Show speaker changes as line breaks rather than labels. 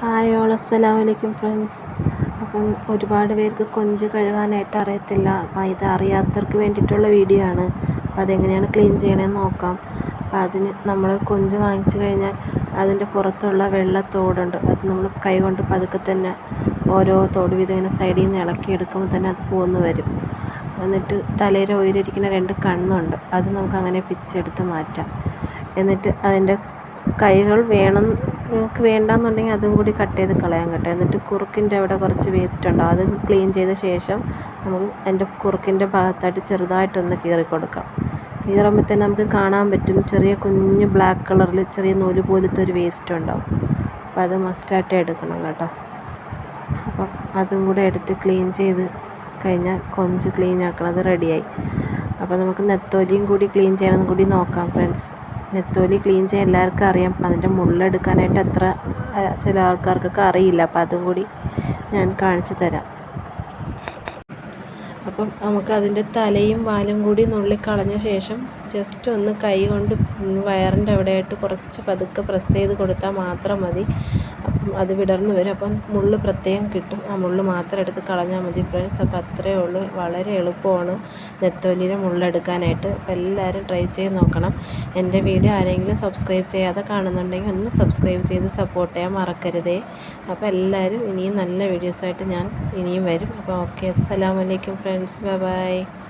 Hi all അസ്സലാമു അലൈക്കും friends. അപ്പം ഒരുപാട് പേർക്ക് കൊഞ്ച് കഴുകാനായിട്ട് അറിയത്തില്ല. അപ്പം ഇത് അറിയാത്തവർക്ക് വേണ്ടിയിട്ടുള്ള വീഡിയോ ആണ്. അപ്പം അതെങ്ങനെയാണ് ക്ലീൻ ചെയ്യണമെന്ന് നോക്കാം. അപ്പം അതിന് നമ്മൾ കൊഞ്ച് വാങ്ങിച്ചു കഴിഞ്ഞാൽ അതിന്റെ പുറത്തുള്ള വെള്ള തോടുണ്ട്. അത് നമ്മൾ കൈ കൊണ്ട് പതുക്കെ തന്നെ ഓരോ തോട് വീതം ഇങ്ങനെ സൈഡിൽ നിന്ന് ഇളക്കി എടുക്കുമ്പോൾ തന്നെ അത് പോന്നു വരും. എന്നിട്ട് തലയിൽ ഉയരിയിരിക്കുന്ന രണ്ട് കണ്ണുണ്ട്. അത് നമുക്ക് അങ്ങനെ പിച്ചെടുത്ത് മാറ്റാം. എന്നിട്ട് അതിന്റെ കൈകൾ വേണം നിങ്ങൾക്ക് വേണ്ടാന്നുണ്ടെങ്കിൽ അതും കൂടി കട്ട് ചെയ്ത് കളയാൻ കേട്ടോ. എന്നിട്ട് കുറുക്കിന്റെ അവിടെ കുറച്ച് വേസ്റ്റ് ഉണ്ടാവും അത് ക്ലീൻ ചെയ്ത ശേഷം നമുക്ക് അതിന്റെ കുറുക്കിന്റെ ഭാഗത്തായിട്ട് ചെറുതായിട്ടൊന്ന് കീറി കൊടുക്കാം. കീറുമ്പോൾ തന്നെ നമുക്ക് കാണാൻ പറ്റും ചെറിയ കുഞ്ഞ് ബ്ലാക്ക് കളറിൽ ചെറിയ നൂൽ പോലത്തെ ഒരു വേസ്റ്റ് ഉണ്ടാവും. അപ്പോൾ അത് മസ്റ്റായിട്ട് എടുക്കണം കേട്ടോ. അപ്പം അതും കൂടെ എടുത്ത് ക്ലീൻ ചെയ്ത് കഴിഞ്ഞാൽ കൊഞ്ച് ക്ലീൻ ആക്കണം. അത് റെഡിയായി അപ്പോൾ നമുക്ക് നെത്തോലിയും കൂടി ക്ലീൻ ചെയ്യണമെന്ന് കൂടി നോക്കാം ഫ്രണ്ട്സ് നെത്തോലി ക്ലീൻ ചെയ്യാൻ എല്ലാവർക്കും അറിയാം. അതിന്റെ മുള്ളെടുക്കാനായിട്ട് അത്ര ചില ആൾക്കാർക്കൊക്കെ അറിയില്ല. അപ്പം അതും കൂടി ഞാൻ കാണിച്ചു തരാം. അപ്പം നമുക്ക് അതിന്റെ തലയും വാലും കൂടി നുള്ളിക്കളഞ്ഞ ശേഷം ജസ്റ്റ് ഒന്ന് കൈ കൊണ്ട് വയറിന്റെ അവിടെയായിട്ട് കുറച്ച് പതുക്കെ പ്രസ് ചെയ്ത് കൊടുത്താൽ മാത്രം മതി. അത് വിടർന്ന് വരും. അപ്പം മുള്ള് പ്രത്യേകം കിട്ടും. ആ മുള്ള് മാത്രം എടുത്ത് കളഞ്ഞാൽ മതി ഫ്രണ്ട്സ്. അപ്പോൾ അത്രയേ ഉള്ളൂ. വളരെ എളുപ്പമാണ് നെത്തോലിയുടെ മുള്ളെടുക്കാനായിട്ട് അപ്പോൾ എല്ലാവരും ട്രൈ ചെയ്ത് നോക്കണം. എന്റെ വീഡിയോ ആരെങ്കിലും സബ്സ്ക്രൈബ് ചെയ്യാതെ കാണുന്നുണ്ടെങ്കിൽ ഒന്ന് സബ്സ്ക്രൈബ് ചെയ്ത് സപ്പോർട്ട് ചെയ്യാൻ മറക്കരുതേ. അപ്പോൾ എല്ലാവരും ഇനിയും നല്ല വീഡിയോസായിട്ട് ഞാൻ ഇനിയും വരും. അപ്പോൾ ഓക്കെ. അസ്സലാമലൈക്കും ഫ്രണ്ട്സ്. Bye bye.